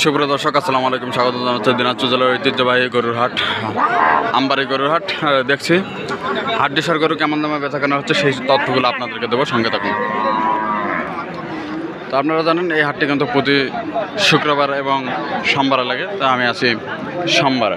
সুপ্রিয় দর্শক, আসসালামু আলাইকুম। স্বাগত জানাচ্ছি দিনাজপুর জেলার ঐতিহ্যবাহী গরুর হাট, আমবাড়ি গরুর হাট। দেখছি হাট ডিসার গরু কেমন দামে বেচা কেনা হচ্ছে সেই তথ্যগুলো আপনাদেরকে দেবো। সঙ্গে থাকুন। তো আপনারা জানেন, এই হাটটি কিন্তু প্রতি শুক্রবার এবং সোমবারে লাগে। তা আমি আছি সোমবারে।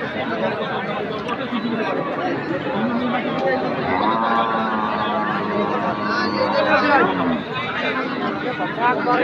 ভাই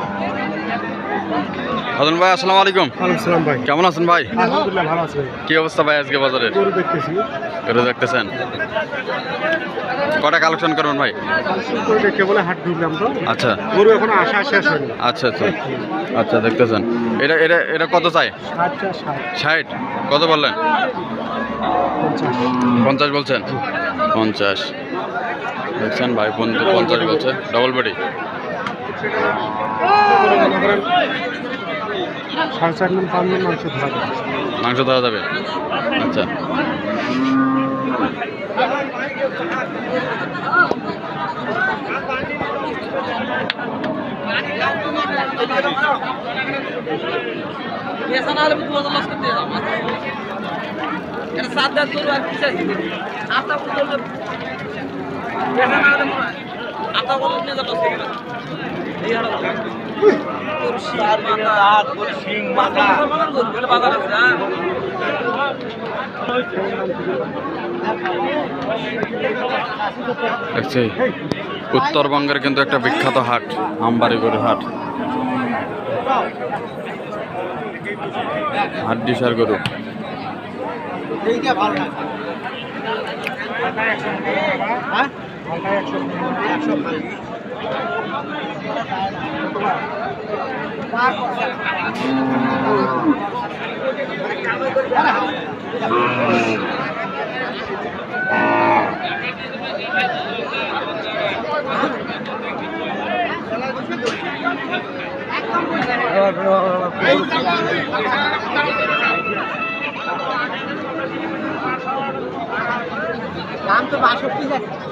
হাজন ভাই আসসালামু আলাইকুম। সালাম ভাই। কেমন আছেন ভাই? আলহামদুলিল্লাহ ভালো আছে কি অবস্থা ভাই আজকে বাজারে? গরু দেখতেছি। গরু দেখতেছেন? কটা কালেকশন করবেন ভাই? গরু দেখে বলে হাট ঢুকলাম তো। আচ্ছা। গরু এখন আসা শেষ হয়নি। আচ্ছা আচ্ছা। আচ্ছা দেখতেছেন। এটা এটা এটা কত চাই? ষাট কত বললেন? পঞ্চাশ। বলছেন? পঞ্চাশ। দেখছেন ভাই বন্ধু পঞ্চাশ বলছে। ডবল বডি সাড়ে চার মিন পাঁচ মিন মাংস ধরা যাবে। মাংস ধরা যাবে? আচ্ছা। সাত দাঁত করব আর কিছু আতা বললে আপনার বললে আপনার বললে উত্তরবঙ্গের কিন্তু একটা বিখ্যাত হাট আমবাড়ি গরুর হাট। হাট ডিসার গরু। দাম তো 62 যাচ্ছে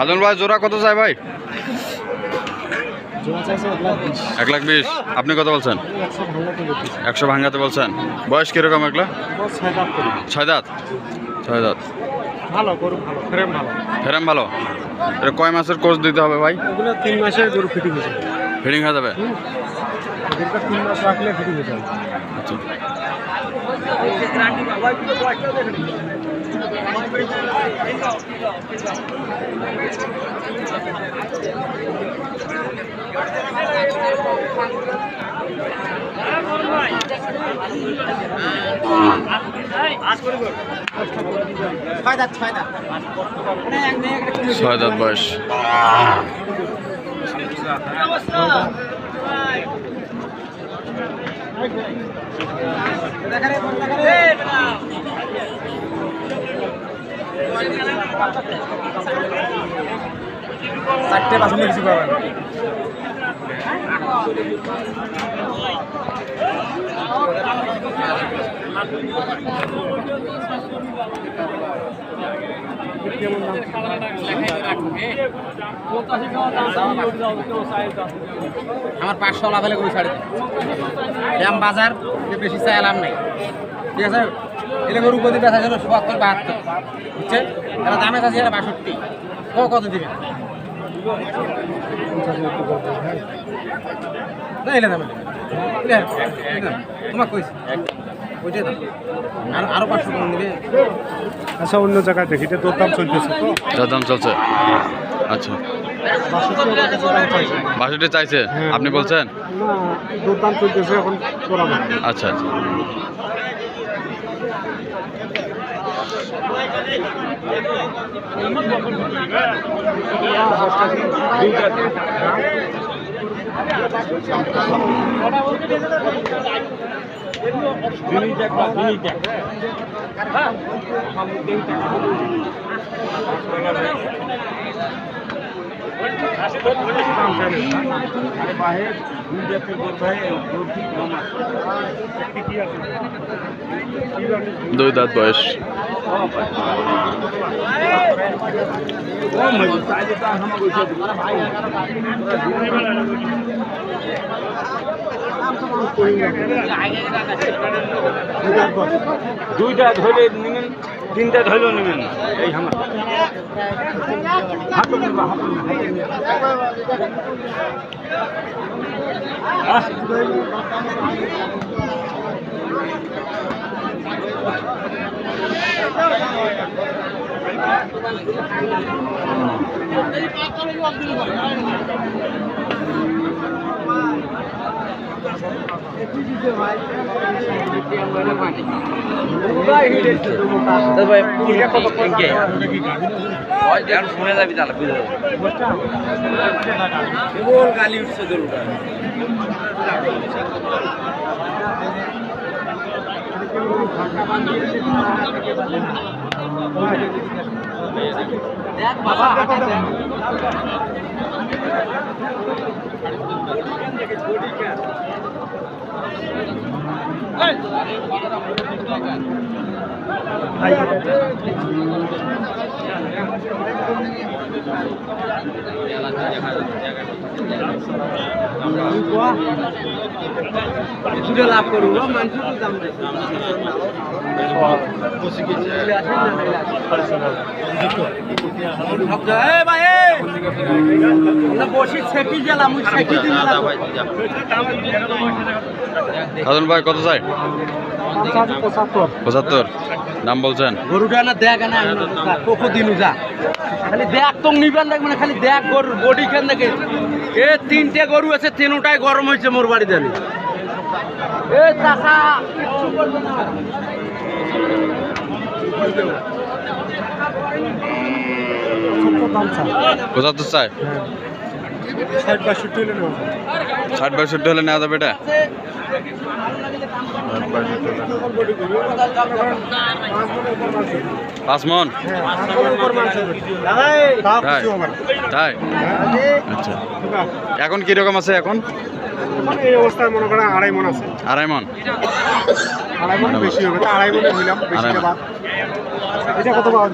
হাজন ভাই জোড়া কত চাই ভাই? এক লাখ বিশ। আপনি কত বলছেন? একশো ভাঙাতে বলছেন। বয়স কীরকম বস ছয় দাঁত ছয় দাঁত? ছয় ভালো গরু ভালো ফ্রেম ভালো। ফেরাম ভালো? এটা কয় মাসের কোর্স দিতে হবে ভাই? এগুলো তিন মাসে গরু ফিটিং হয়ে যাবে। হয়ে যাবে? তিন মাস রাখলে ফিটিং হয়ে যাবে। আচ্ছা। ছয় দাঁত ছয় দাঁত ছয় দাঁত বয়স চারটে পাঁচশো কিছু পাবেন। আমার পাঁচশো লাভ হলে কই ছাড়ে। দাম বাজার বেশি চাই এলাম নাই। ঠিক আছে? এটা গরু কদি বেচা ছিল সত্তর, বাহাত্তর। বুঝছেন এরা দামে চাচ্ছি এটা বাষট্টি। কত দিবেন না এলে দামে তোমার কইছি ওইটাই দাম আর আরও পাঁচশো কম দিবে আচ্ছা অন্য জায়গায় দেখি এটা তোর দাম চলতেছে তো। দাম চলছে। আচ্ছা। বাষট্টি চাইছে? আপনি বলছেন? দাম চলতেছে না আচ্ছা আচ্ছা দুই দাঁত বয়স। দুইটা ধরে নেবেন তিনটা ধরেও নেবেন এই আমার। শুনে যাবি তাহলে বুঝে যাবি গালি উঠছে দেখ বাবা। দুটো লাভ করব মাংস দাম খাদন ভাই কত চাই? পঁচাত্তর। দাম বলছেন? গরুটা না দেখ না কোকো দিনু যা। খালি দেখ তো নিবেন দেখ মানে খালি দেখ গরুর বডি কেন দেখে? এ তিনটে গরু আছে তিনটাই গরম হয়েছে মোর বাড়িতে আমি। এ চাষা পঁচাত্তর চাই? ষাট বাষট্টি হলে নেওয়া যাবে। এটা? পাঁচ মন? হ্যাঁ, পাঁচ। তা তাই? আচ্ছা। এখন কীরকম আছে এখন? মানে এই অবস্থায় মনে করেন আড়াই মন আছে। আড়াই মন। আড়াই মন বেশি হবে আড়াই মনে হইলাম বেশি। এটা কত পাওয়া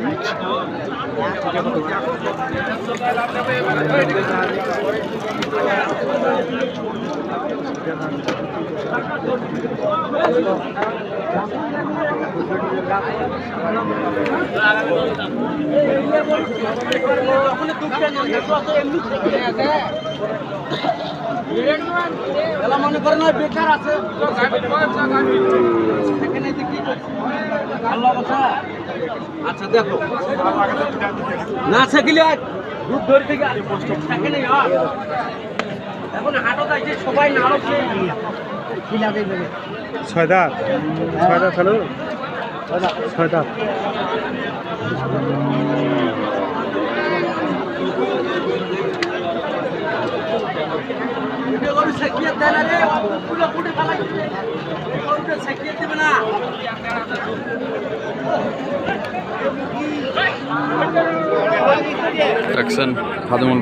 যায় এলা মনে করেন ওই বেকার আছে। সেখানে যে কি করছে? ভালো অবস্থা? আচ্ছা দেখো। না সেগুলি দুধ ধরে থেকে সেখানে। এখন হাটও যাইছে সবাই নাড়ছে ছয় এটা গরু সাকিয়ে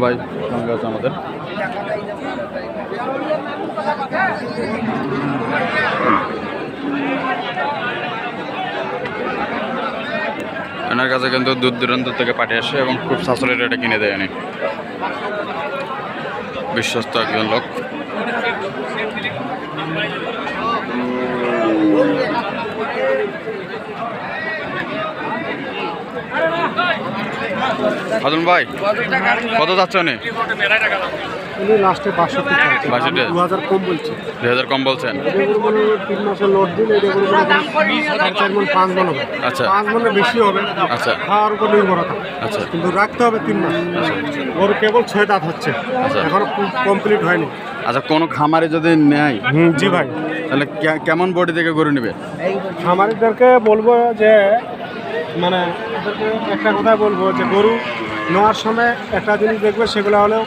ভাই আমাদের। এনার কাছে কিন্তু দূর দূরান্ত থেকে পাঠিয়ে আসে এবং খুব সাশ্রয়ী রেটে কিনে দেয় উনি বিশ্বস্ত একজন লোক। Thank you. খাদুন ভাই কত যাচ্ছে উনি? উনি লাস্টে বাষট্টি বাষট্টি? দু হাজার কম বলছে। দুই হাজার কম বলছেন। তিন মাসের লোড দিন এটা চার মন পাঁচ মন হবে। আচ্ছা। পাঁচ মনে বেশি হবে। আচ্ছা। খাওয়ার উপর নির্ভরতা আচ্ছা। কিন্তু রাখতে হবে তিন মাস। ওর কেবল ছয় দাঁত হচ্ছে। আচ্ছা। এখনও কমপ্লিট হয়নি। আচ্ছা কোনো খামারে যদি নেয় হুম জি ভাই। তাহলে কেমন বডি থেকে গরু নেবে? খামারিদেরকে বলব যে মানে একটা কথা বলব যে গরু নেওয়ার সময় একটা জিনিস দেখবে সেগুলো হলো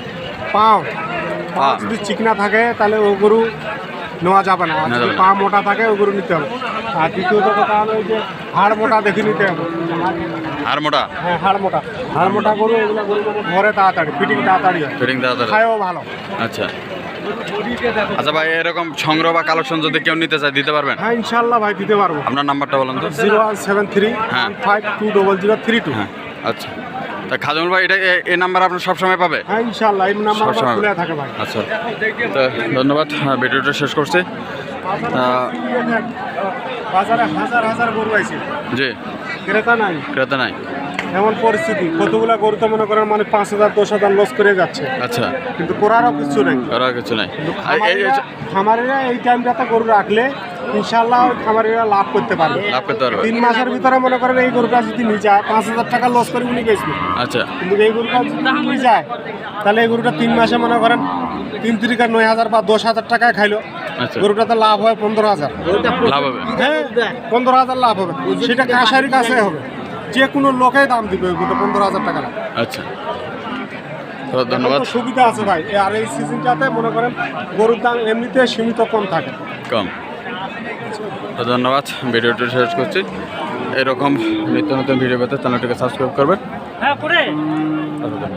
পাও। পা। পা। যদি চিকনা থাকে তাহলে ও গরু নেওয়া যাবে না। আর যদি পা মোটা থাকে ও গরু নিতে হবে। আর দ্বিতীয়ত কথা হলো যে হাড় মোটা দেখে নিতে হবে। আর মোটা? হ্যাঁ হাড় মোটা। হাড় মোটা গরু এগুলো গরু ধরে তাড়াতাড়ি ফিটিং তাড়াতাড়ি হয়। ফিটিং তাড়াতাড়ি খায়ও ভালো। আচ্ছা। আচ্ছা ভাই এরকম সংগ্রহ বা কালেকশন যদি কেউ নিতে চায় দিতে পারবেন? হ্যাঁ ইনশাল্লাহ ভাই দিতে পারব। আপনার নাম্বারটা বলুন তো। জিরো ওয়ান সেভেন থ্রি হ্যাঁ। Five two double zero three two. হ্যাঁ আচ্ছা। তা খাজমুল ভাই এটা এই নাম্বার আপনার সবসময় পাবে? হ্যাঁ ইনশাল্লাহ এই নাম্বার খুলে থাকে ভাই। আচ্ছা। তো ধন্যবাদ হ্যাঁ, ভিডিওটা শেষ করছি। বাজারে হাজার হাজার গরু আছে। জি। ক্রেতা নাই। ক্রেতা নাই। এমন পরিস্থিতি। কতগুলা গরু তো মনে করেন মানে পাঁচ হাজার দশ হাজার লস করে যাচ্ছে। আচ্ছা। কিন্তু করারও কিছু নেই। আর কিছু নাই। খামারিরা- এই টাইমটাতে গরু রাখলে ইনশাল্লাহ খামারিরা লাভ করতে পারবে। লাভ করতে পারবে। তিন মাসের ভিতরে মনে করেন এই গরুটা যদি নিয়ে যায় পাঁচ হাজার টাকা লস করে উনি বেচবে। আচ্ছা। কিন্তু এই গরুটা যদি নিয়ে যায় তাহলে এই গরুটা তিন মাসে মনে করেন তিন তিরিকা নয় হাজার বা দশ হাজার টাকায় খাইলো। আচ্ছা। গরুটাতে লাভ হয় পনেরো হাজার। লাভ হবে। হ্যাঁ পনেরো হাজার লাভ হবে। সেটা কাশারি কাছে হবে। যে কোনো লোকে দাম দিবে ওইগুলো পনেরো হাজার টাকা আচ্ছা। তো ধন্যবাদ। সুবিধা আছে ভাই। আর এই সিজনটাতে মনে করেন গরুর দাম এমনিতে সীমিত কম থাকে। কম। তো ধন্যবাদ ভিডিওটি শেষ করছি। এরকম নিত্য নতুন ভিডিও পেতে চ্যানেলটিকে সাবস্ক্রাইব করবেন। হ্যাঁ করে। ধন্যবাদ।